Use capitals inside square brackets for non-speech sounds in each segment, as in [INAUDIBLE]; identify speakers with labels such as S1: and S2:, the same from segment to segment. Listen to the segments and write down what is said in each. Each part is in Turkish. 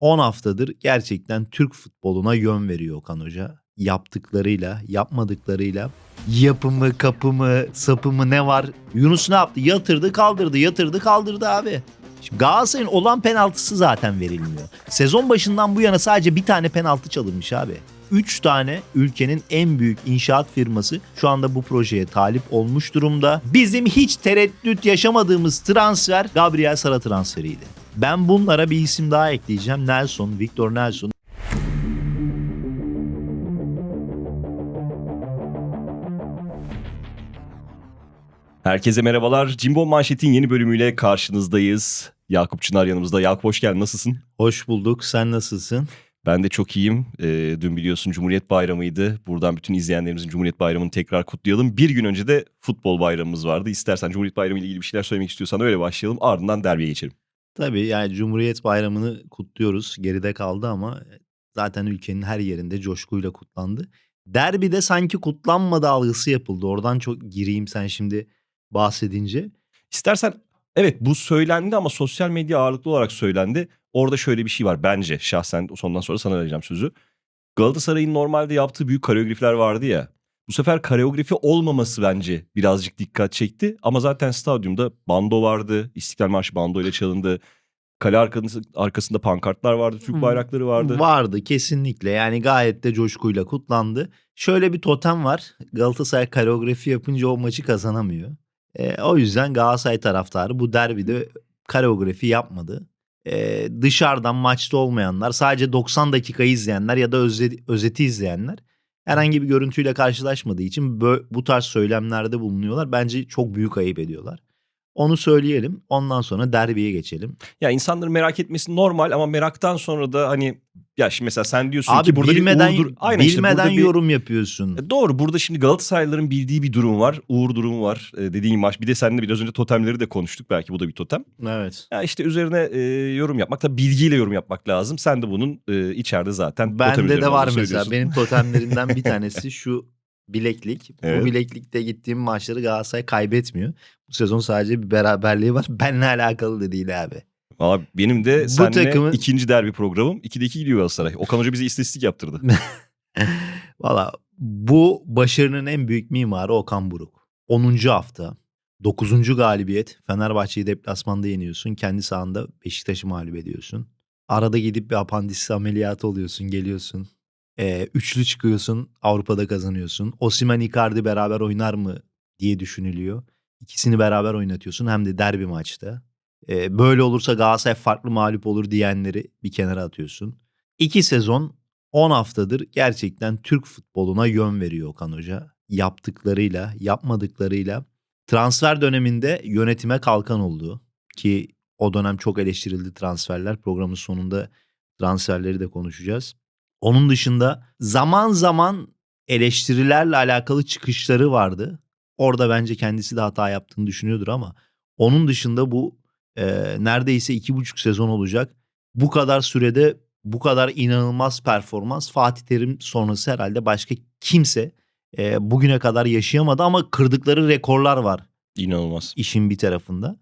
S1: 10 haftadır gerçekten Türk futboluna yön veriyor Okan Hoca. Yaptıklarıyla, yapmadıklarıyla, yapımı, kapımı, sapımı ne var? Yunus ne yaptı? Yatırdı, kaldırdı, yatırdı, kaldırdı abi. Şimdi Galatasaray'ın olan penaltısı zaten verilmiyor. Sezon başından bu yana sadece bir tane penaltı çalınmış abi. 3 tane ülkenin en büyük inşaat firması şu anda bu projeye talip olmuş durumda. Bizim hiç tereddüt yaşamadığımız transfer Gabriel Sara transferiydi. Ben bunlara bir isim daha ekleyeceğim. Nelson, Victor Nelson.
S2: Herkese merhabalar. Cimbom Manşet'in yeni bölümüyle karşınızdayız. Yakup Çınar yanımızda. Yakup hoş geldin. Nasılsın?
S1: Hoş bulduk. Sen nasılsın?
S2: Ben de çok iyiyim. Ee, dün biliyorsun Cumhuriyet Bayramı'ydı. Buradan bütün izleyenlerimizin Cumhuriyet Bayramı'nı tekrar kutlayalım. Bir gün önce de futbol bayramımız vardı. İstersen Cumhuriyet Bayramı ile ilgili bir şeyler söylemek istiyorsan öyle başlayalım. Ardından derbiye geçelim.
S1: Tabii yani Cumhuriyet Bayramı'nı kutluyoruz. Geride kaldı ama zaten ülkenin her yerinde coşkuyla kutlandı. Derbide sanki kutlanmadı algısı yapıldı. Oradan çok gireyim sen şimdi bahsedince.
S2: İstersen evet bu söylendi ama sosyal medya ağırlıklı olarak söylendi. Orada şöyle bir şey var bence şahsen sondan sonra sana vereceğim sözü. Galatasaray'ın normalde yaptığı büyük koreografiler vardı ya. Bu sefer koreografi olmaması bence birazcık dikkat çekti. Ama zaten stadyumda bando vardı. İstiklal Marşı bando ile çalındı. Kale arkasında, arkasında pankartlar vardı. Türk bayrakları vardı.
S1: Vardı kesinlikle yani gayet de coşkuyla kutlandı. Şöyle bir totem var. Galatasaray koreografi yapınca o maçı kazanamıyor. E, o yüzden Galatasaray taraftarı bu derbide koreografi yapmadı. E, dışarıdan maçta olmayanlar sadece 90 dakikayı izleyenler ya da özeti, özeti izleyenler herhangi bir görüntüyle karşılaşmadığı için bu tarz söylemlerde bulunuyorlar. Bence çok büyük ayıp ediyorlar. Onu söyleyelim. Ondan sonra derbiye geçelim.
S2: Ya insanların merak etmesi normal ama meraktan sonra da hani ya şimdi mesela sen diyorsun
S1: Abi
S2: ki burada
S1: bilmeden
S2: bir uğurdur. Aynen işte
S1: bilmeden
S2: bir-
S1: yorum yapıyorsun.
S2: E, Doğru burada şimdi Galatasaraylıların bildiği bir durum var. Uğur durumu var e, dediğin maç. Bir de seninle biraz önce totemleri de konuştuk. Belki bu da bir totem.
S1: Evet.
S2: Ya işte üzerine e, yorum yapmak da bilgiyle yorum yapmak lazım. Sen de bunun e, içeride zaten
S1: Bende de var mesela. Benim totemlerimden bir tanesi şu bileklik.
S2: Evet.
S1: Bu bileklikte gittiğim maçları Galatasaray kaybetmiyor. Bu sezon sadece bir beraberliği var. [LAUGHS] Benle alakalı da değil abi.
S2: Abi benim de
S1: Bu
S2: seninle
S1: takımın-
S2: ikinci derbi programım. 2'de 2 gidiyor Galatasaray. Okan Hoca bize istatistik yaptırdı. [LAUGHS]
S1: Valla bu başarının en büyük mimarı Okan Buruk. 10. hafta 9. galibiyet. Fenerbahçe'yi deplasmanda yeniyorsun. Kendi sahanda Beşiktaş'ı mağlup ediyorsun. Arada gidip bir apandis ameliyatı oluyorsun. Geliyorsun. Ee, üçlü çıkıyorsun. Avrupa'da kazanıyorsun. Osimhen Icardi beraber oynar mı diye düşünülüyor. İkisini beraber oynatıyorsun. Hem de derbi maçta. Ee, böyle olursa Galatasaray farklı mağlup olur diyenleri bir kenara atıyorsun. İki sezon 10 haftadır gerçekten Türk futboluna yön veriyor Okan Hoca. Yaptıklarıyla, yapmadıklarıyla. Transfer döneminde yönetime kalkan oldu. Ki o dönem çok eleştirildi transferler. Programın sonunda transferleri de konuşacağız. Onun dışında zaman zaman eleştirilerle alakalı çıkışları vardı. Orada bence kendisi de hata yaptığını düşünüyordur ama onun dışında bu e, neredeyse iki buçuk sezon olacak. Bu kadar sürede bu kadar inanılmaz performans Fatih Terim sonrası herhalde başka kimse e, bugüne kadar yaşayamadı ama kırdıkları rekorlar var
S2: İnanılmaz.
S1: işin bir tarafında.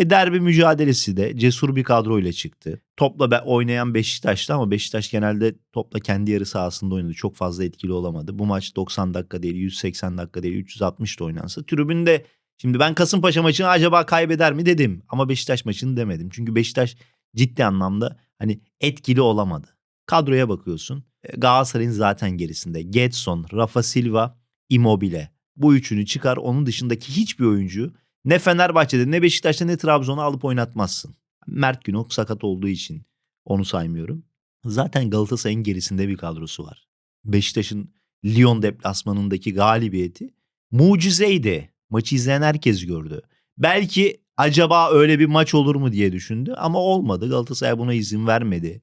S1: E derbi mücadelesi de cesur bir kadroyla çıktı. Topla be oynayan Beşiktaş'tı ama Beşiktaş genelde topla kendi yarı sahasında oynadı. Çok fazla etkili olamadı. Bu maç 90 dakika değil, 180 dakika değil, 360 da oynansa. Tribünde şimdi ben Kasımpaşa maçını acaba kaybeder mi dedim. Ama Beşiktaş maçını demedim. Çünkü Beşiktaş ciddi anlamda hani etkili olamadı. Kadroya bakıyorsun. E, Galatasaray'ın zaten gerisinde. Getson, Rafa Silva, Immobile. Bu üçünü çıkar. Onun dışındaki hiçbir oyuncu ne Fenerbahçe'de ne Beşiktaş'ta ne Trabzon'a alıp oynatmazsın. Mert Günok sakat olduğu için onu saymıyorum. Zaten Galatasaray'ın gerisinde bir kadrosu var. Beşiktaş'ın Lyon deplasmanındaki galibiyeti mucizeydi. Maçı izleyen herkes gördü. Belki acaba öyle bir maç olur mu diye düşündü ama olmadı. Galatasaray buna izin vermedi.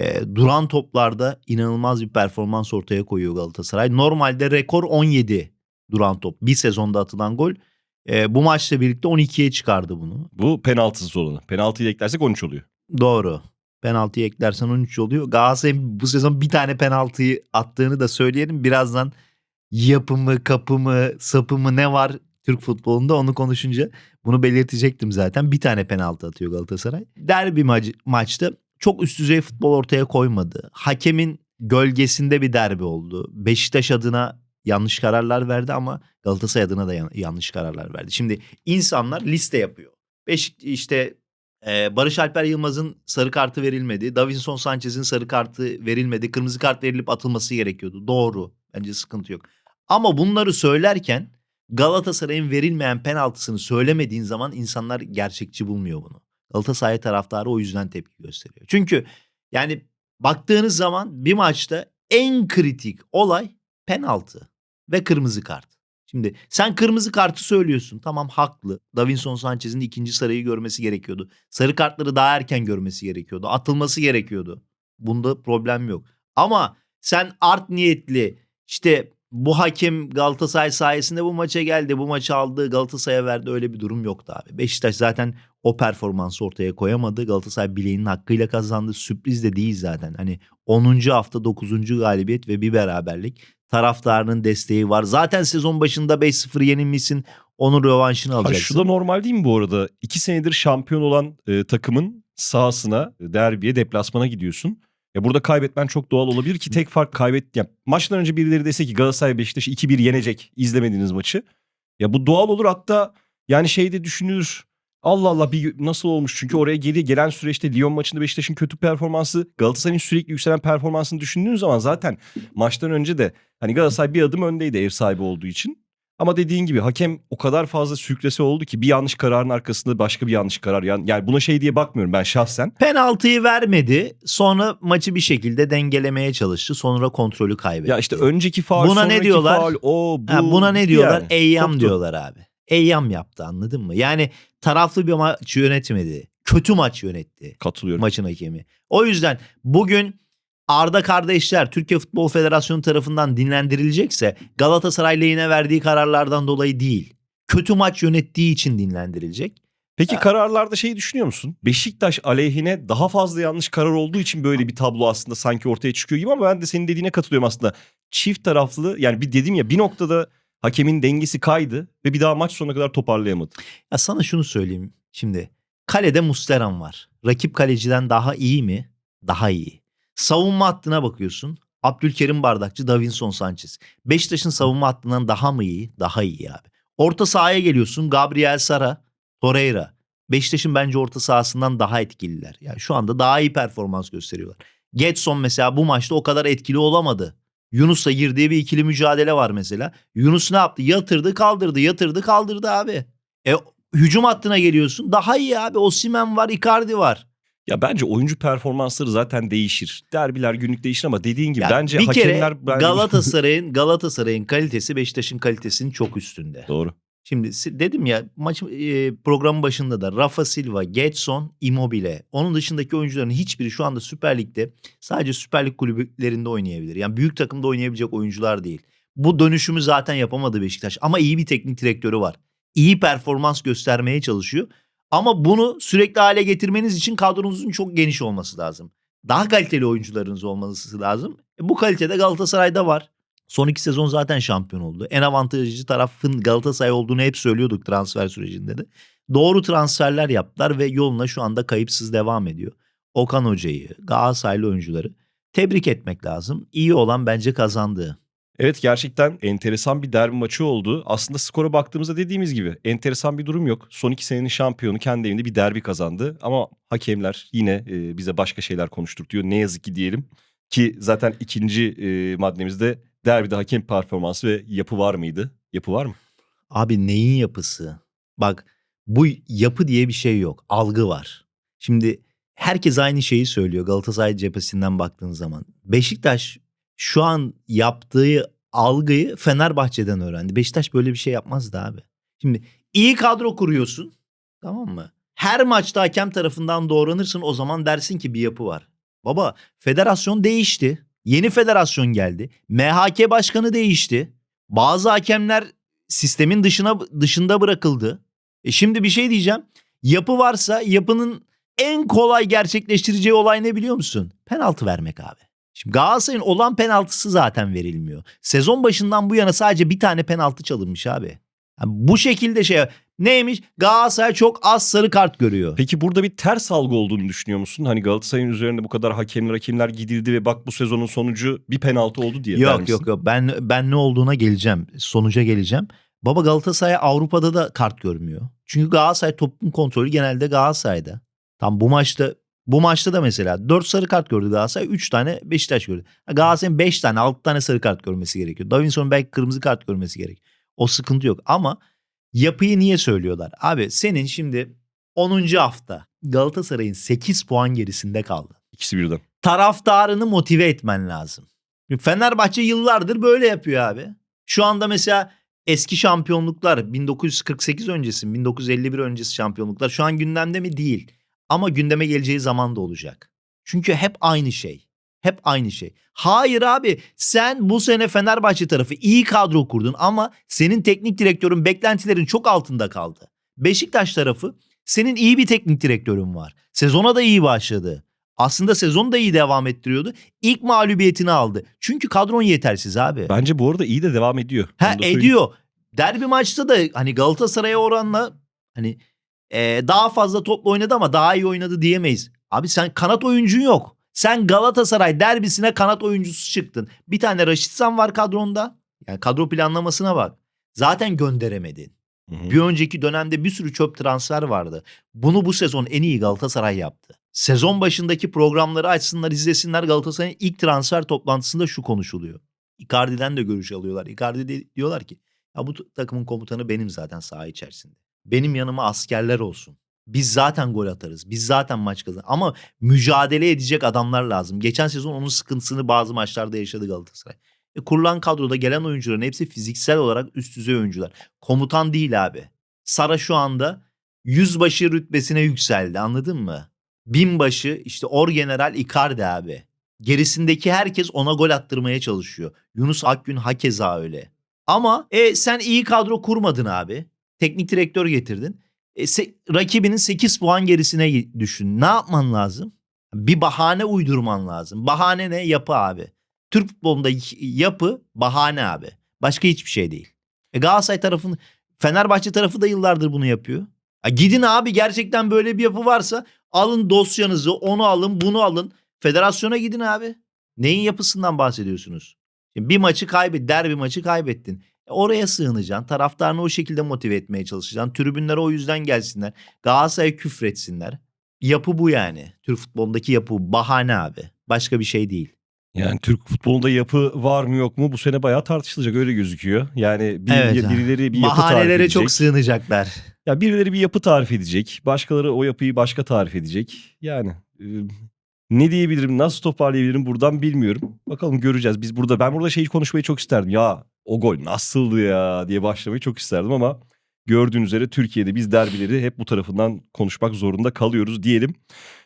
S1: E, duran toplarda inanılmaz bir performans ortaya koyuyor Galatasaray. Normalde rekor 17 duran top. Bir sezonda atılan gol. E, bu maçla birlikte 12'ye çıkardı bunu.
S2: Bu penaltısız olanı. Penaltıyı eklersek 13 oluyor.
S1: Doğru. Penaltıyı eklersen 13 oluyor. Galatasaray'ın bu sezon bir tane penaltıyı attığını da söyleyelim. Birazdan yapımı, kapımı, sapımı ne var Türk futbolunda onu konuşunca bunu belirtecektim zaten. Bir tane penaltı atıyor Galatasaray. Derbi maç, maçta çok üst düzey futbol ortaya koymadı. Hakemin gölgesinde bir derbi oldu. Beşiktaş adına yanlış kararlar verdi ama Galatasaray adına da yan- yanlış kararlar verdi. Şimdi insanlar liste yapıyor. Beşik işte e, Barış Alper Yılmaz'ın sarı kartı verilmedi. Davinson Sanchez'in sarı kartı verilmedi. Kırmızı kart verilip atılması gerekiyordu. Doğru. Bence sıkıntı yok. Ama bunları söylerken Galatasaray'ın verilmeyen penaltısını söylemediğin zaman insanlar gerçekçi bulmuyor bunu. Galatasaray taraftarı o yüzden tepki gösteriyor. Çünkü yani baktığınız zaman bir maçta en kritik olay penaltı ve kırmızı kart. Şimdi sen kırmızı kartı söylüyorsun. Tamam haklı. Davinson Sanchez'in ikinci sarıyı görmesi gerekiyordu. Sarı kartları daha erken görmesi gerekiyordu. Atılması gerekiyordu. Bunda problem yok. Ama sen art niyetli işte bu hakem Galatasaray sayesinde bu maça geldi. Bu maçı aldı Galatasaray'a verdi. Öyle bir durum yoktu abi. Beşiktaş zaten o performansı ortaya koyamadı. Galatasaray bileğinin hakkıyla kazandı. Sürpriz de değil zaten. Hani 10. hafta 9. galibiyet ve bir beraberlik. Taraftarının desteği var. Zaten sezon başında 5-0 yenilmişsin. Onun rövanşını
S2: Ha,
S1: alacaksın.
S2: şu da normal değil mi bu arada? İki senedir şampiyon olan e, takımın sahasına, e, derbiye, deplasmana gidiyorsun. Ya burada kaybetmen çok doğal olabilir ki tek fark kaybet... Ya maçtan önce birileri dese ki Galatasaray Beşiktaş'ı 2-1 yenecek izlemediğiniz maçı. Ya bu doğal olur hatta yani şeyde düşünülür. Allah Allah bir nasıl olmuş? Çünkü oraya geri gelen süreçte Lyon maçında Beşiktaş'ın kötü performansı, Galatasaray'ın sürekli yükselen performansını düşündüğün zaman zaten maçtan önce de hani Galatasaray bir adım öndeydi ev sahibi olduğu için. Ama dediğin gibi hakem o kadar fazla sürklese oldu ki bir yanlış kararın arkasında başka bir yanlış karar. Yani, yani buna şey diye bakmıyorum ben şahsen.
S1: Penaltıyı vermedi. Sonra maçı bir şekilde dengelemeye çalıştı. Sonra kontrolü kaybetti.
S2: Ya işte önceki faul,
S1: Buna ne
S2: sonraki
S1: diyorlar?
S2: faul, o bu.
S1: Ha, buna ne diyorlar?
S2: yani.
S1: Eyyam diyorlar abi. Eyyam yaptı anladın mı? Yani taraflı bir maç yönetmedi. Kötü maç yönetti
S2: Katılıyorum.
S1: maçın hakemi. O yüzden bugün Arda kardeşler Türkiye Futbol Federasyonu tarafından dinlendirilecekse Galatasaray lehine verdiği kararlardan dolayı değil. Kötü maç yönettiği için dinlendirilecek.
S2: Peki
S1: Ha.
S2: kararlarda şey düşünüyor musun? Beşiktaş aleyhine daha fazla yanlış karar olduğu için böyle bir tablo aslında sanki ortaya çıkıyor gibi ama ben de senin dediğine katılıyorum aslında. Çift taraflı yani bir dedim ya bir noktada hakemin dengesi kaydı ve bir daha maç sonuna kadar toparlayamadı.
S1: Ya sana şunu söyleyeyim. Şimdi kalede Musteran var. Rakip kaleciden daha iyi mi? Daha iyi. Savunma hattına bakıyorsun. Abdülkerim Bardakçı, Davinson Sanchez. Beşiktaş'ın savunma hattından daha mı iyi? Daha iyi abi. Orta sahaya geliyorsun. Gabriel Sara, Torreira. Beşiktaş'ın bence orta sahasından daha etkililer. Yani şu anda daha iyi performans gösteriyorlar. Getson mesela bu maçta o kadar etkili olamadı. Yunus'la girdiği bir ikili mücadele var mesela. Yunus ne yaptı? Yatırdı kaldırdı yatırdı kaldırdı abi. E hücum hattına geliyorsun. Daha iyi abi. Osimhen var, Icardi var.
S2: Ya bence oyuncu performansları zaten değişir. Derbiler günlük değişir ama dediğin gibi
S1: Ya
S2: bence
S1: bir kere
S2: hakemler... bence-
S1: Galatasaray'ın Galatasaray'ın kalitesi Beşiktaş'ın kalitesinin çok üstünde.
S2: Doğru.
S1: Şimdi dedim ya maç e, programın başında da Rafa Silva, Getson, Immobile. Onun dışındaki oyuncuların hiçbiri şu anda Süper Lig'de sadece Süper Lig kulüplerinde oynayabilir. Yani büyük takımda oynayabilecek oyuncular değil. Bu dönüşümü zaten yapamadı Beşiktaş ama iyi bir teknik direktörü var. İyi performans göstermeye çalışıyor. Ama bunu sürekli hale getirmeniz için kadronuzun çok geniş olması lazım. Daha kaliteli oyuncularınız olması lazım. E, bu kalitede Galatasaray'da var. Son iki sezon zaten şampiyon oldu. En avantajlı tarafın Galatasaray olduğunu hep söylüyorduk transfer sürecinde de. Doğru transferler yaptılar ve yoluna şu anda kayıpsız devam ediyor. Okan Hoca'yı, Galatasaraylı oyuncuları tebrik etmek lazım. İyi olan bence kazandığı.
S2: Evet gerçekten enteresan bir derbi maçı oldu. Aslında skora baktığımızda dediğimiz gibi enteresan bir durum yok. Son iki senenin şampiyonu kendi evinde bir derbi kazandı. Ama hakemler yine e, bize başka şeyler konuşturtuyor. Ne yazık ki diyelim. Ki zaten ikinci e, maddemizde derbide hakem performansı ve yapı var mıydı? Yapı var mı?
S1: Abi neyin yapısı? Bak bu yapı diye bir şey yok. Algı var. Şimdi herkes aynı şeyi söylüyor Galatasaray cephesinden baktığın zaman. Beşiktaş şu an yaptığı algıyı Fenerbahçe'den öğrendi. Beşiktaş böyle bir şey yapmazdı abi. Şimdi iyi kadro kuruyorsun. Tamam mı? Her maçta hakem tarafından doğranırsın o zaman dersin ki bir yapı var. Baba federasyon değişti. Yeni federasyon geldi. MHK başkanı değişti. Bazı hakemler sistemin dışına dışında bırakıldı. E şimdi bir şey diyeceğim. Yapı varsa yapının en kolay gerçekleştireceği olay ne biliyor musun? Penaltı vermek abi. Şimdi Galatasaray'ın olan penaltısı zaten verilmiyor. Sezon başından bu yana sadece bir tane penaltı çalınmış abi. Yani bu şekilde şey Neymiş? Galatasaray çok az sarı kart görüyor.
S2: Peki burada bir ters algı olduğunu düşünüyor musun? Hani Galatasaray'ın üzerinde bu kadar hakemler hakemler gidildi ve bak bu sezonun sonucu bir penaltı oldu diye der
S1: Yok
S2: misin?
S1: yok yok ben ben ne olduğuna geleceğim. Sonuca geleceğim. Baba Galatasaray Avrupa'da da kart görmüyor. Çünkü Galatasaray toplum kontrolü genelde Galatasaray'da. Tam bu maçta bu maçta da mesela 4 sarı kart gördü Galatasaray 3 tane Beşiktaş gördü. Galatasaray'ın 5 tane 6 tane sarı kart görmesi gerekiyor. Davinson'un belki kırmızı kart görmesi gerek. O sıkıntı yok ama yapıyı niye söylüyorlar? Abi senin şimdi 10. hafta Galatasaray'ın 8 puan gerisinde kaldı
S2: İkisi birden.
S1: taraftarını motive etmen lazım. Fenerbahçe yıllardır böyle yapıyor abi. Şu anda mesela eski şampiyonluklar 1948 öncesi 1951 öncesi şampiyonluklar şu an gündemde mi değil. Ama gündeme geleceği zaman da olacak. Çünkü hep aynı şey. Hep aynı şey. Hayır abi sen bu sene Fenerbahçe tarafı iyi kadro kurdun ama senin teknik direktörün beklentilerin çok altında kaldı. Beşiktaş tarafı senin iyi bir teknik direktörün var. Sezona da iyi başladı. Aslında sezonu da iyi devam ettiriyordu. İlk mağlubiyetini aldı. Çünkü kadron yetersiz abi.
S2: Bence bu arada iyi de devam ediyor.
S1: Ha ediyor. Derbi maçta da hani Galatasaray'a oranla hani e, daha fazla topla oynadı ama daha iyi oynadı diyemeyiz. Abi sen kanat oyuncun yok. Sen Galatasaray derbisine kanat oyuncusu çıktın. Bir tane Raşitsan var kadronda. Yani kadro planlamasına bak. Zaten gönderemedin.
S2: Hı hı.
S1: Bir önceki dönemde bir sürü çöp transfer vardı. Bunu bu sezon en iyi Galatasaray yaptı. Sezon başındaki programları açsınlar izlesinler Galatasaray'ın ilk transfer toplantısında şu konuşuluyor. Icardi'den de görüş alıyorlar. Icardi de diyorlar ki ya bu takımın komutanı benim zaten saha içerisinde. Benim yanıma askerler olsun. Biz zaten gol atarız. Biz zaten maç kazanırız. Ama mücadele edecek adamlar lazım. Geçen sezon onun sıkıntısını bazı maçlarda yaşadı Galatasaray. E, kurulan kadroda gelen oyuncuların hepsi fiziksel olarak üst düzey oyuncular. Komutan değil abi. Sara şu anda yüzbaşı rütbesine yükseldi anladın mı? Binbaşı işte orgeneral Icardi abi. Gerisindeki herkes ona gol attırmaya çalışıyor. Yunus Akgün hakeza öyle. Ama e, sen iyi kadro kurmadın abi. Teknik direktör getirdin. E, rakibinin 8 puan gerisine düşün. Ne yapman lazım? Bir bahane uydurman lazım. Bahane ne? Yapı abi. Türk futbolunda yapı bahane abi. Başka hiçbir şey değil. E Galatasaray tarafını Fenerbahçe tarafı da yıllardır bunu yapıyor. Ya gidin abi gerçekten böyle bir yapı varsa alın dosyanızı onu alın bunu alın. Federasyona gidin abi. Neyin yapısından bahsediyorsunuz? Bir maçı kaybet, derbi maçı kaybettin. Oraya sığınacaksın. Taraftarını o şekilde motive etmeye çalışacaksın. Tribünlere o yüzden gelsinler. Galatasaray'a küfretsinler. Yapı bu yani. Türk futbolundaki yapı bu. bahane abi. Başka bir şey değil.
S2: Yani Türk futbolunda yapı var mı yok mu bu sene bayağı tartışılacak öyle gözüküyor. Yani bir,
S1: Evet.
S2: birileri bir yapı tarif edecek.
S1: çok sığınacaklar.
S2: Ya birileri bir yapı tarif edecek. Başkaları o yapıyı başka tarif edecek. Yani e, ne diyebilirim, nasıl toparlayabilirim buradan bilmiyorum. Bakalım göreceğiz. Biz burada ben burada şeyi konuşmayı çok isterdim. Ya o gol nasıldı ya diye başlamayı çok isterdim ama gördüğünüz üzere Türkiye'de biz derbileri hep bu tarafından konuşmak zorunda kalıyoruz diyelim.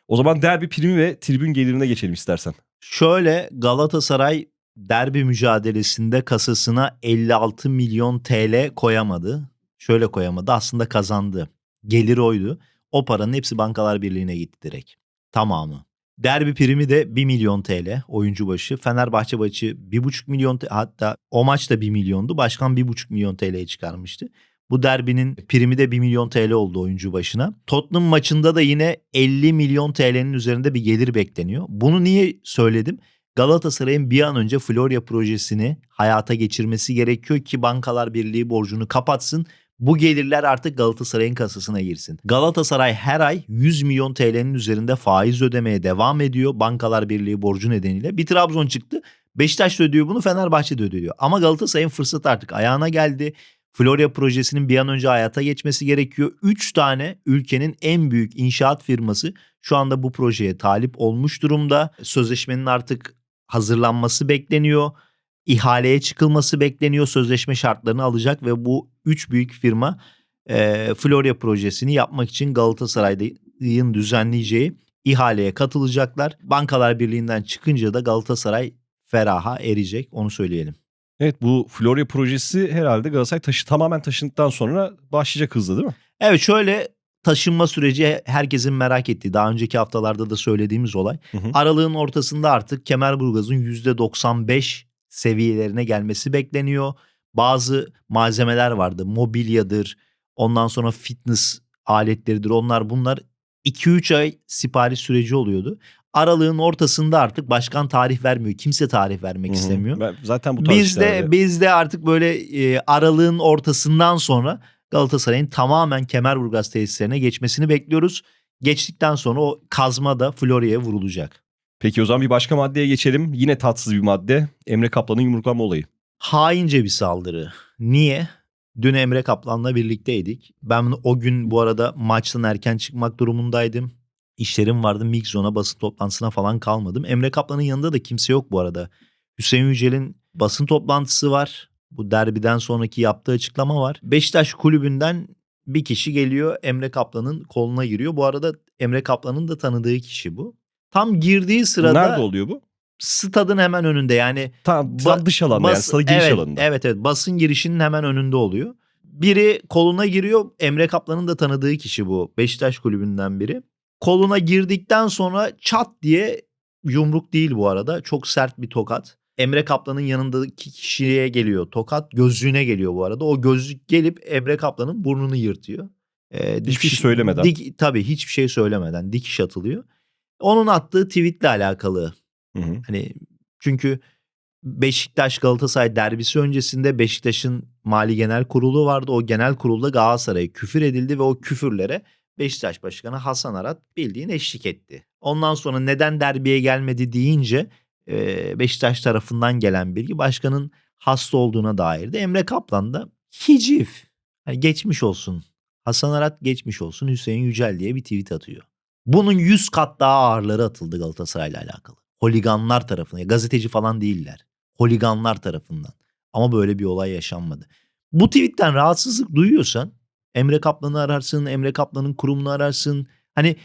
S2: O zaman derbi primi ve tribün gelirine geçelim istersen.
S1: Şöyle Galatasaray derbi mücadelesinde kasasına 56 milyon TL koyamadı. Şöyle koyamadı aslında kazandı. Gelir oydu. O paranın hepsi Bankalar Birliği'ne gitti direkt. Tamamı. Derbi primi de 1 milyon TL oyuncu başı. Fenerbahçe maçı 1,5 milyon hatta o maç da 1 milyondu. Başkan 1,5 milyon TL'ye çıkarmıştı. Bu derbinin primi de 1 milyon TL oldu oyuncu başına. Tottenham maçında da yine 50 milyon TL'nin üzerinde bir gelir bekleniyor. Bunu niye söyledim? Galatasaray'ın bir an önce Florya projesini hayata geçirmesi gerekiyor ki Bankalar Birliği borcunu kapatsın. Bu gelirler artık Galatasaray'ın kasasına girsin. Galatasaray her ay 100 milyon TL'nin üzerinde faiz ödemeye devam ediyor Bankalar Birliği borcu nedeniyle. Bir Trabzon çıktı. Beşiktaş da ödüyor bunu, Fenerbahçe de ödüyor. Ama Galatasaray'ın fırsatı artık ayağına geldi. Florya projesinin bir an önce hayata geçmesi gerekiyor. 3 tane ülkenin en büyük inşaat firması şu anda bu projeye talip olmuş durumda. Sözleşmenin artık hazırlanması bekleniyor. İhaleye çıkılması bekleniyor. Sözleşme şartlarını alacak ve bu 3 büyük firma e, Florya projesini yapmak için Galatasaray'ın düzenleyeceği ihaleye katılacaklar. Bankalar Birliği'nden çıkınca da Galatasaray feraha erecek onu söyleyelim.
S2: Evet bu Florya projesi herhalde Galatasaray taşı tamamen taşındıktan sonra başlayacak hızlı değil mi?
S1: Evet şöyle taşınma süreci herkesin merak ettiği daha önceki haftalarda da söylediğimiz olay.
S2: Hı hı.
S1: Aralığın ortasında artık Kemerburgaz'ın %95 seviyelerine gelmesi bekleniyor. Bazı malzemeler vardı mobilyadır Ondan sonra fitness aletleridir. Onlar bunlar 2-3 ay sipariş süreci oluyordu. Aralığın ortasında artık başkan tarih vermiyor. Kimse tarih vermek
S2: Hı hı.
S1: istemiyor.
S2: Ben zaten bu tarz
S1: Biz de
S2: işlerde-
S1: biz de artık böyle e, aralığın ortasından sonra Galatasaray'ın tamamen Kemerburgaz tesislerine geçmesini bekliyoruz. Geçtikten sonra o kazma da Florya'ya vurulacak.
S2: Peki o zaman bir başka maddeye geçelim. Yine tatsız bir madde. Emre Kaplan'ın yumruklama olayı.
S1: Haince bir saldırı. Niye? Dün Emre Kaplan'la birlikteydik. Ben o gün bu arada maçtan erken çıkmak durumundaydım. İşlerim vardı. Mixon'a basın toplantısına falan kalmadım. Emre Kaplan'ın yanında da kimse yok bu arada. Hüseyin Yücel'in basın toplantısı var. Bu derbiden sonraki yaptığı açıklama var. Beşiktaş kulübünden bir kişi geliyor Emre Kaplan'ın koluna giriyor. Bu arada Emre Kaplan'ın da tanıdığı kişi bu. Tam girdiği sırada
S2: Nerede oluyor bu?
S1: stadın hemen önünde yani
S2: Tam, tam dış alanda yani stada giriş
S1: evet,
S2: alanında.
S1: Evet evet basın girişinin hemen önünde oluyor. Biri koluna giriyor. Emre Kaplan'ın da tanıdığı kişi bu. Beşiktaş kulübünden biri. Koluna girdikten sonra çat diye yumruk değil bu arada. Çok sert bir tokat. Emre Kaplan'ın yanındaki kişiye geliyor tokat. Gözlüğüne geliyor bu arada. O gözlük gelip Emre Kaplan'ın burnunu yırtıyor. Ee,
S2: Hiçbir şey söylemeden.
S1: Dik, tabii hiçbir şey söylemeden dikiş atılıyor. Onun attığı tweetle alakalı
S2: Hı hı.
S1: Hani çünkü Beşiktaş Galatasaray derbisi öncesinde Beşiktaş'ın Mali Genel Kurulu vardı. O genel kurulda Galatasaray'a küfür edildi ve o küfürlere Beşiktaş Başkanı Hasan Arat bildiğin eşlik etti. Ondan sonra neden derbiye gelmedi deyince Beşiktaş tarafından gelen bilgi başkanın hasta olduğuna dairdi. Emre Kaplan da hicif. Hani geçmiş olsun. Hasan Arat geçmiş olsun Hüseyin Yücel diye bir tweet atıyor. Bunun 100 kat daha ağırları atıldı Galatasaray'la alakalı. Holiganlar tarafından. Gazeteci falan değiller. Holiganlar tarafından. Ama böyle bir olay yaşanmadı. Bu tweetten rahatsızlık duyuyorsan Emre Kaplan'ı ararsın, Emre Kaplan'ın kurumunu ararsın. Hani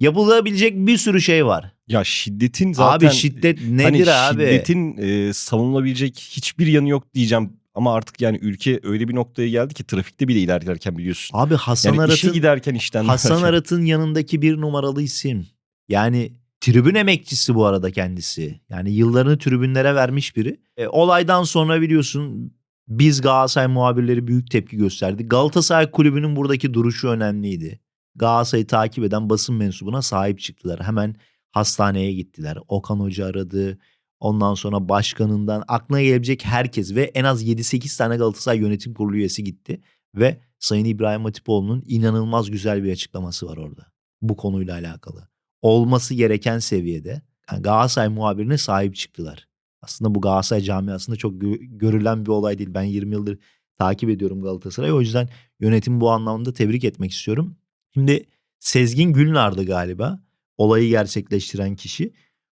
S1: yapılabilecek bir sürü şey var.
S2: Ya şiddetin zaten...
S1: abi şiddet nedir
S2: hani
S1: abi?
S2: şiddetin e, savunulabilecek hiçbir yanı yok diyeceğim. Ama artık yani ülke öyle bir noktaya geldi ki trafikte bile ilerlerken biliyorsun.
S1: Abi Hasan
S2: yani
S1: Arat'ın
S2: giderken işten
S1: Hasan. Arat'ın yanındaki bir numaralı isim. Yani tribün emekçisi bu arada kendisi. Yani yıllarını tribünlere vermiş biri. E, olaydan sonra biliyorsun biz Galatasaray muhabirleri büyük tepki gösterdi. Galatasaray kulübünün buradaki duruşu önemliydi. Galatasaray'ı takip eden basın mensubuna sahip çıktılar. Hemen hastaneye gittiler. Okan Hoca aradı. Ondan sonra başkanından aklına gelebilecek herkes ve en az 7-8 tane Galatasaray yönetim kurulu üyesi gitti. Ve Sayın İbrahim Hatipoğlu'nun inanılmaz güzel bir açıklaması var orada. Bu konuyla alakalı. Olması gereken seviyede yani Galatasaray muhabirine sahip çıktılar. Aslında bu Galatasaray camiasında çok gö- görülen bir olay değil. Ben 20 yıldır takip ediyorum Galatasaray'ı. O yüzden yönetimi bu anlamda tebrik etmek istiyorum. Şimdi Sezgin Gülnar'dı galiba olayı gerçekleştiren kişi.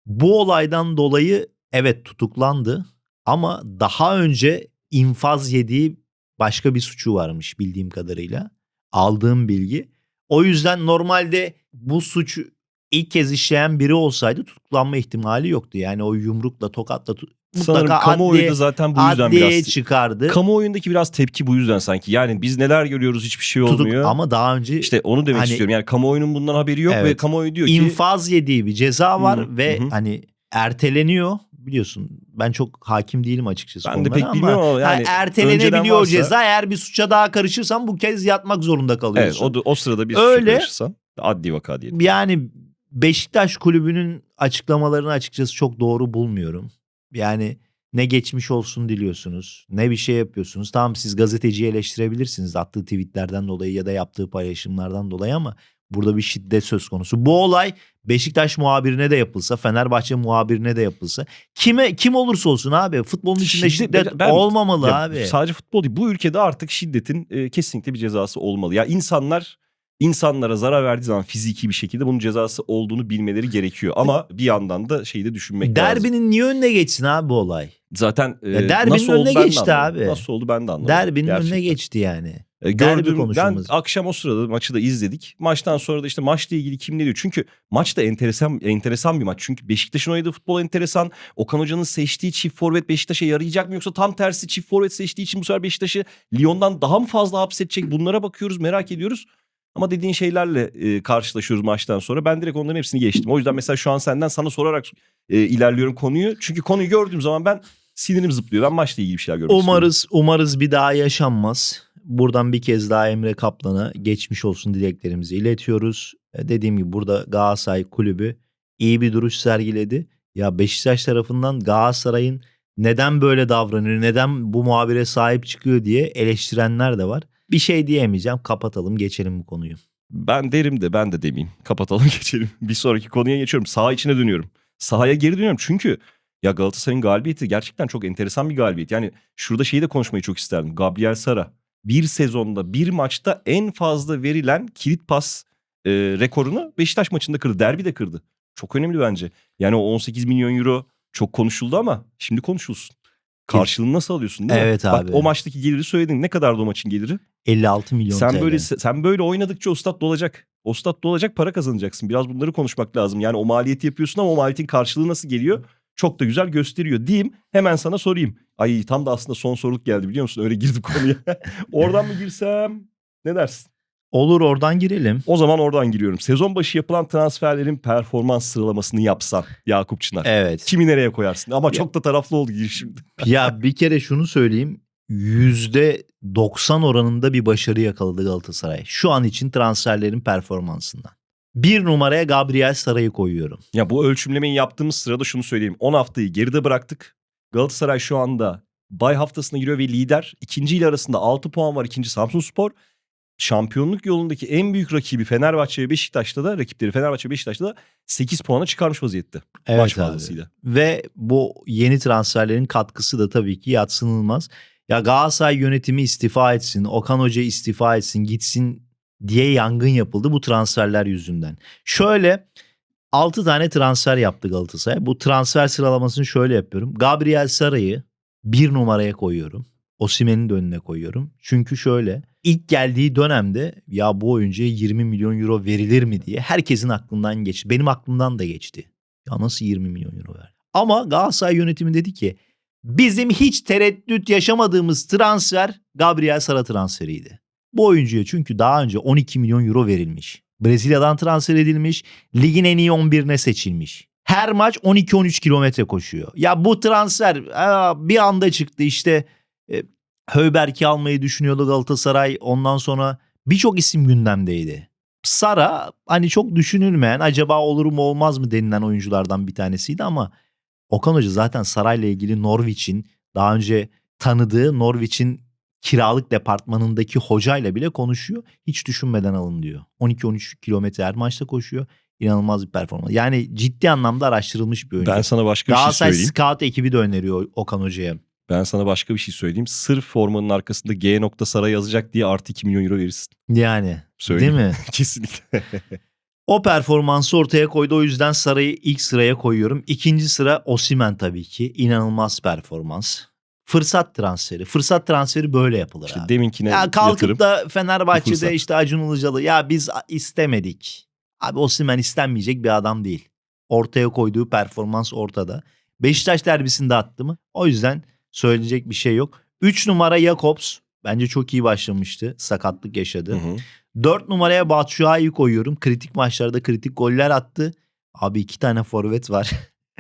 S1: Bu olaydan dolayı evet tutuklandı ama daha önce infaz yediği başka bir suçu varmış bildiğim kadarıyla. Aldığım bilgi. O yüzden normalde bu suçu ilk kez işleyen biri olsaydı tutuklanma ihtimali yoktu. Yani o yumrukla tokatla tu-
S2: Sanırım
S1: mutlaka
S2: kamuoyu
S1: adliye,
S2: da zaten bu yüzden biraz...
S1: çıkardı.
S2: Kamuoyundaki biraz tepki bu yüzden sanki. Yani biz neler görüyoruz hiçbir şey
S1: Tutuk-
S2: olmuyor.
S1: ama daha önce
S2: İşte onu demek
S1: Hani-
S2: istiyorum. Yani kamuoyunun bundan haberi yok ve
S1: Evet.
S2: kamuoyu diyor ki
S1: infaz yediği bir ceza var
S2: Hı,
S1: ve
S2: hı
S1: hani erteleniyor biliyorsun. Ben çok hakim değilim açıkçası
S2: ben de pek
S1: ama
S2: bilmiyorum ama yani
S1: ha, ertelenebiliyor o
S2: varsa-
S1: ceza. Eğer bir suça daha karışırsan bu kez yatmak zorunda
S2: Evet
S1: kalıyorsun.
S2: o, da- o sırada bir
S1: Öyle.
S2: suç karışırsan adli vaka diyelim.
S1: Yani Beşiktaş kulübünün açıklamalarını açıkçası çok doğru bulmuyorum. Yani ne geçmiş olsun diliyorsunuz ne bir şey yapıyorsunuz. Tamam siz gazeteciyi eleştirebilirsiniz attığı tweetlerden dolayı ya da yaptığı paylaşımlardan dolayı ama burada bir şiddet söz konusu. Bu olay Beşiktaş muhabirine de yapılsa, Fenerbahçe muhabirine de yapılsa kime kim olursa olsun abi futbolun içinde
S2: Şiddet-
S1: şiddet
S2: ben-
S1: olmamalı
S2: Ya
S1: abi.
S2: Sadece futbol değil. Bu ülkede artık şiddetin e, kesinlikle bir cezası olmalı. Ya insanlar insanlara zarar verdiği zaman fiziki bir şekilde bunun cezası olduğunu bilmeleri gerekiyor. Ama bir yandan da şeyi de düşünmek lazım.
S1: Derbinin niye önüne geçsin abi bu olay?
S2: Zaten e,
S1: Ya derbinin
S2: nasıl oldu
S1: önüne
S2: ben de
S1: geçti
S2: anlamadım.
S1: abi.
S2: Nasıl oldu ben de anlamadım.
S1: Derbinin önüne
S2: Gerçekten.
S1: geçti yani.
S2: E,
S1: Derbi
S2: gördüm ben akşam o sırada maçı da izledik. Maçtan sonra da işte maçla ilgili kim ne diyor? Çünkü maç da enteresan enteresan bir maç. Çünkü Beşiktaş'ın oynadığı futbol enteresan. Okan Hoca'nın seçtiği çift forvet Beşiktaş'a yarayacak mı yoksa tam tersi çift forvet seçtiği için bu sefer Beşiktaş'ı Lyon'dan daha mı fazla hapsedecek? Bunlara bakıyoruz, merak ediyoruz. Ama dediğin şeylerle e, karşılaşıyoruz maçtan sonra. Ben direkt onların hepsini geçtim. O yüzden mesela şu an senden sana sorarak e, ilerliyorum konuyu. Çünkü konuyu gördüğüm zaman ben sinirim zıplıyor. Ben maçla ilgili bir şeyler görmek istiyorum.
S1: Umarız umarız bir daha yaşanmaz. Buradan bir kez daha Emre Kaplan'a geçmiş olsun dileklerimizi iletiyoruz. E, Dediğim gibi burada Galatasaray kulübü iyi bir duruş sergiledi. Ya Beşiktaş tarafından Galatasaray'ın neden böyle davranıyor, neden bu muhabire sahip çıkıyor diye eleştirenler de var. Bir şey diyemeyeceğim. Kapatalım, geçelim bu konuyu.
S2: Ben derim de ben de demeyeyim. Kapatalım [LAUGHS] geçelim. Bir sonraki konuya geçiyorum. Saha içine dönüyorum. Sahaya geri dönüyorum çünkü ya Galatasaray'ın galibiyeti gerçekten çok enteresan bir galibiyet. Yani şurada şeyi de konuşmayı çok isterdim. Gabriel Sara bir sezonda bir maçta en fazla verilen kilit pas e, rekorunu Beşiktaş maçında kırdı. Derbi de kırdı. Çok önemli bence. Yani o 18 milyon euro çok konuşuldu ama şimdi konuşulsun. Karşılığını nasıl alıyorsun değil mi?
S1: Evet
S2: Bak
S1: abi.
S2: o maçtaki geliri söyledin. Ne kadardı o maçın geliri?
S1: 56 milyon
S2: Sen
S1: TL.
S2: böyle sen böyle oynadıkça o stat dolacak. O stat dolacak para kazanacaksın. Biraz bunları konuşmak lazım. Yani o maliyeti yapıyorsun ama o maliyetin karşılığı nasıl geliyor? Çok da güzel gösteriyor diyeyim. Hemen sana sorayım. Ay tam da aslında son soruluk geldi biliyor musun? Öyle girdik konuya. [LAUGHS] oradan mı girsem? Ne dersin?
S1: Olur oradan girelim.
S2: O zaman oradan giriyorum. Sezon başı yapılan transferlerin performans sıralamasını yapsan Yakup Çınar.
S1: Evet.
S2: Kimi nereye koyarsın? Ama çok da taraflı oldu girişimde. [LAUGHS]
S1: ya bir kere şunu söyleyeyim. %90 oranında bir başarı yakaladı Galatasaray. Şu an için transferlerin performansından. Bir numaraya Gabriel Saray'ı koyuyorum.
S2: Ya bu ölçümlemeyi yaptığımız sırada şunu söyleyeyim. 10 haftayı geride bıraktık. Galatasaray şu anda bay haftasına giriyor ve lider. İkinci ile arasında 6 puan var. İkinci Samsunspor. Şampiyonluk yolundaki en büyük rakibi Fenerbahçe ve Beşiktaş'ta da rakipleri Fenerbahçe ve Beşiktaş'ta da 8 puana çıkarmış vaziyette.
S1: Evet abi.
S2: fazlasıyla.
S1: Ve bu yeni transferlerin katkısı da tabii ki yatsınılmaz. Ya Galatasaray yönetimi istifa etsin, Okan Hoca istifa etsin, gitsin diye yangın yapıldı bu transferler yüzünden. Şöyle 6 tane transfer yaptı Galatasaray. Bu transfer sıralamasını şöyle yapıyorum. Gabriel Saray'ı bir numaraya koyuyorum. Osimhen'i de önüne koyuyorum. Çünkü şöyle ilk geldiği dönemde ya bu oyuncuya 20 milyon euro verilir mi diye herkesin aklından geçti. Benim aklımdan da geçti. Ya nasıl 20 milyon euro ver? Ama Galatasaray yönetimi dedi ki bizim hiç tereddüt yaşamadığımız transfer Gabriel Sara transferiydi. Bu oyuncuya çünkü daha önce 12 milyon euro verilmiş. Brezilya'dan transfer edilmiş. Ligin en iyi 11'ine seçilmiş. Her maç 12-13 kilometre koşuyor. Ya bu transfer bir anda çıktı işte e, Höberk'i almayı düşünüyordu Galatasaray. Ondan sonra birçok isim gündemdeydi. Sara hani çok düşünülmeyen acaba olur mu olmaz mı denilen oyunculardan bir tanesiydi ama Okan Hoca zaten Saray'la ilgili Norwich'in daha önce tanıdığı Norwich'in kiralık departmanındaki hocayla bile konuşuyor. Hiç düşünmeden alın diyor. 12-13 kilometre her maçta koşuyor. İnanılmaz bir performans. Yani ciddi anlamda araştırılmış bir oyuncu.
S2: Ben sana başka bir şey
S1: Galatasaray
S2: söyleyeyim.
S1: Scout ekibi de öneriyor Okan Hoca'ya.
S2: Ben sana başka bir şey söyleyeyim. Sırf formanın arkasında G nokta Sara yazacak diye artı 2 milyon euro verirsin.
S1: Yani
S2: Söyleyeyim.
S1: değil mi? [LAUGHS]
S2: Kesinlikle.
S1: O performansı ortaya koydu. O yüzden Saray'ı ilk sıraya koyuyorum. İkinci sıra Osimen tabii ki. İnanılmaz performans. Fırsat transferi. Fırsat transferi böyle yapılır
S2: işte
S1: abi.
S2: deminkine
S1: Ya kalkıp
S2: yatırım.
S1: da. Fenerbahçe'de işte Acun Ilıcalı ya biz istemedik. Abi Osimhen istenmeyecek bir adam değil. Ortaya koyduğu performans ortada. Beşiktaş derbisinde attı mı? O yüzden söyleyecek bir şey yok. 3 numara Jakobs. Bence çok iyi başlamıştı. Sakatlık yaşadı.
S2: Hı hı.
S1: 4 numaraya Batshuayi'yi koyuyorum. Kritik maçlarda kritik goller attı. Abi iki tane forvet var.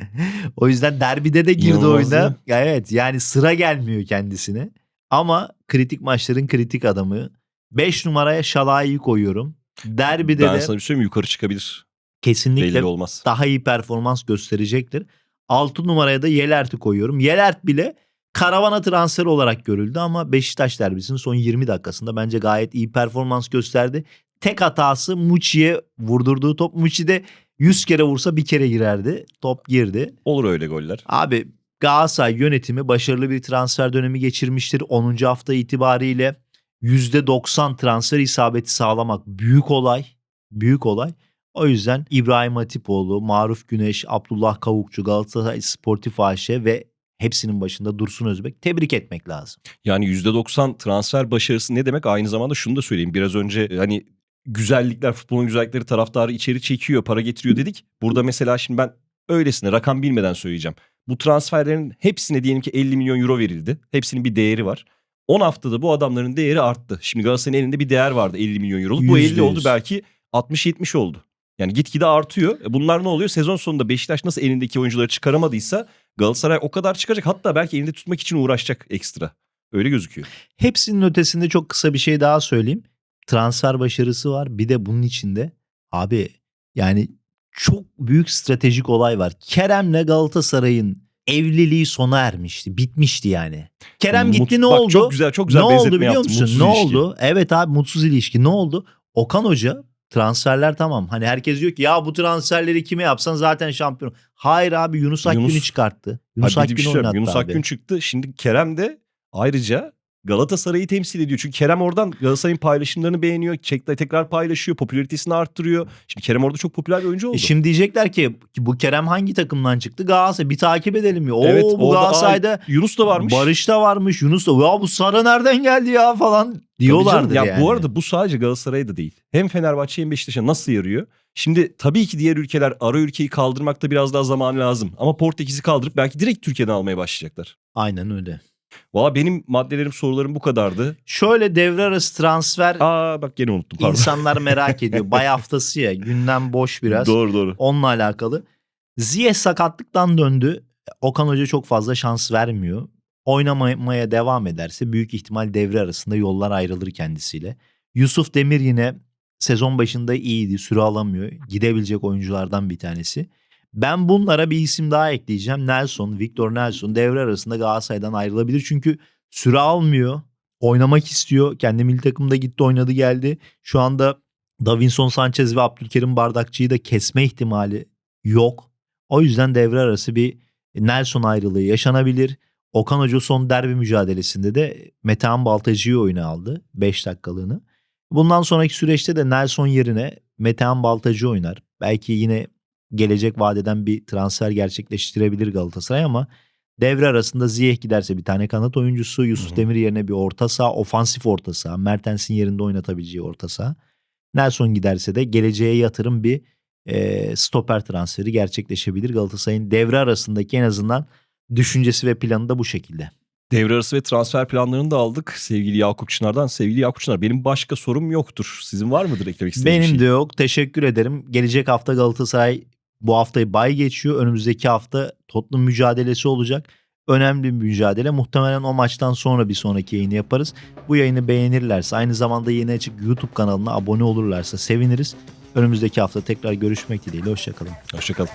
S1: [LAUGHS] o yüzden derbide de girdi
S2: İnanılmaz
S1: oyuna. Ya Evet yani sıra gelmiyor kendisine. Ama kritik maçların kritik adamı. 5 numaraya Şalai'yi koyuyorum. Derbide
S2: Ben
S1: de
S2: sana bir şey söyleyeyim mi? yukarı çıkabilir.
S1: kesinlikle
S2: Belli olmaz.
S1: daha iyi performans gösterecektir. 6 numaraya da Yelert'i koyuyorum. Yelert bile karavana transfer olarak görüldü ama Beşiktaş derbisinin son 20 dakikasında bence gayet iyi performans gösterdi. Tek hatası Muçi'ye vurdurduğu top. Muçi de 100 kere vursa bir kere girerdi. Top girdi.
S2: Olur öyle goller.
S1: Abi Galatasaray yönetimi başarılı bir transfer dönemi geçirmiştir. 10. hafta itibariyle %90 transfer isabeti sağlamak büyük olay. Büyük olay. O yüzden İbrahim Hatipoğlu, Maruf Güneş, Abdullah Kavukçu, Galatasaray Sportif AŞ ve hepsinin başında Dursun Özbek tebrik etmek lazım.
S2: Yani %90 transfer başarısı ne demek? Aynı zamanda şunu da söyleyeyim. Biraz önce hani güzellikler, futbolun güzellikleri taraftarı içeri çekiyor, para getiriyor dedik. Burada mesela şimdi ben öylesine rakam bilmeden söyleyeceğim. Bu transferlerin hepsine diyelim ki 50 milyon euro verildi. Hepsinin bir değeri var. 10 haftada bu adamların değeri arttı. Şimdi Galatasaray'ın elinde bir değer vardı 50 milyon euroluk. Bu 50
S1: Yüzde
S2: oldu belki 60-70 oldu. Yani gitgide artıyor. E Bunlar ne oluyor? Sezon sonunda Beşiktaş nasıl elindeki oyuncuları çıkaramadıysa Galatasaray o kadar çıkacak. Hatta belki elinde tutmak için uğraşacak ekstra. Öyle gözüküyor.
S1: Hepsinin ötesinde çok kısa bir şey daha söyleyeyim. Transfer başarısı var. Bir de bunun içinde abi yani çok büyük stratejik olay var. Kerem'le Galatasaray'ın evliliği sona ermişti. Bitmişti yani. Kerem
S2: Mut-
S1: gitti ne
S2: bak
S1: oldu?
S2: Çok güzel çok güzel
S1: ne oldu biliyor musun?
S2: Mutsuz
S1: ne
S2: ilişki.
S1: oldu? Evet abi mutsuz ilişki. Ne oldu? Okan Hoca transferler tamam. Hani herkes diyor ki ya bu transferleri kime yapsan zaten şampiyon. Hayır abi Yunus Akgün'ü
S2: Yunus-
S1: çıkarttı. Yunus
S2: Abi bir de bir
S1: Akgün'ü
S2: şey söyleyeyim.
S1: oynattı
S2: Yunus
S1: abi.
S2: Akgün çıktı. Şimdi Kerem de ayrıca Galatasaray'ı temsil ediyor. Çünkü Kerem oradan Galatasaray'ın paylaşımlarını beğeniyor. Çekte tekrar paylaşıyor. Popülaritesini arttırıyor. Şimdi Kerem orada çok popüler bir oyuncu oldu.
S1: E şimdi diyecekler ki bu Kerem hangi takımdan çıktı? Galatasaray. Bir takip edelim ya. Oo
S2: Evet,
S1: bu Galatasaray'da
S2: Aa, Yunus da varmış.
S1: Barış da varmış. Yunus da. Ya bu Sara nereden geldi ya falan diyorlardı
S2: ya
S1: yani.
S2: Bu arada bu sadece Galatasaray'a da değil. Hem Fenerbahçe hem Beşiktaş'a nasıl yarıyor? Şimdi tabii ki diğer ülkeler ara ülkeyi kaldırmakta biraz daha zaman lazım. Ama Portekiz'i kaldırıp belki direkt Türkiye'den almaya başlayacaklar.
S1: Aynen öyle.
S2: Valla benim maddelerim sorularım bu kadardı.
S1: Şöyle devre arası transfer
S2: Aa bak gene unuttum pardon.
S1: insanlar [LAUGHS] merak ediyor. Bay haftası ya. Gündem boş biraz.
S2: Doğru doğru.
S1: Onunla alakalı. Ziyech sakatlıktan döndü. Okan Hoca çok fazla şans vermiyor. Oynamaya devam ederse büyük ihtimal devre arasında yollar ayrılır kendisiyle. Yusuf Demir yine sezon başında iyiydi. Süre alamıyor. Gidebilecek oyunculardan bir tanesi. Ben bunlara bir isim daha ekleyeceğim. Nelson, Victor Nelson devre arasında Galatasaray'dan ayrılabilir. Çünkü süre almıyor. Oynamak istiyor. Kendi milli takımda gitti oynadı geldi. Şu anda Davinson Sanchez ve Abdülkerim Bardakçı'yı da kesme ihtimali yok. O yüzden devre arası bir Nelson ayrılığı yaşanabilir. Okan Hoca son derbi mücadelesinde de Metehan Baltacı'yı oyuna aldı 5 dakikalığını. Bundan sonraki süreçte de Nelson yerine Metehan Baltacı oynar. Belki yine gelecek vadeden bir transfer gerçekleştirebilir Galatasaray ama devre arasında Ziyech giderse bir tane kanat oyuncusu, Yusuf
S2: Hı hı.
S1: Demir yerine bir orta saha, ofansif orta saha, Mertens'in yerinde oynatabileceği orta saha. Nelson giderse de geleceğe yatırım bir e, stoper transferi gerçekleşebilir. Galatasaray'ın devre arasındaki en azından düşüncesi ve planı da bu şekilde.
S2: Devre arası ve transfer planlarını da aldık sevgili Yakup Çınar'dan. Sevgili Yakup Çınar benim başka sorum yoktur. Sizin var mıdır eklemek istediğiniz
S1: Benim
S2: bir
S1: de
S2: şey?
S1: yok. Teşekkür ederim. Gelecek hafta Galatasaray bu haftayı bay geçiyor. Önümüzdeki hafta Tottenham mücadelesi olacak. Önemli bir mücadele. Muhtemelen o maçtan sonra bir sonraki yayını yaparız. Bu yayını beğenirlerse aynı zamanda yeni açık YouTube kanalına abone olurlarsa seviniriz. Önümüzdeki hafta tekrar görüşmek dileğiyle. Hoşçakalın.
S2: Hoşçakalın.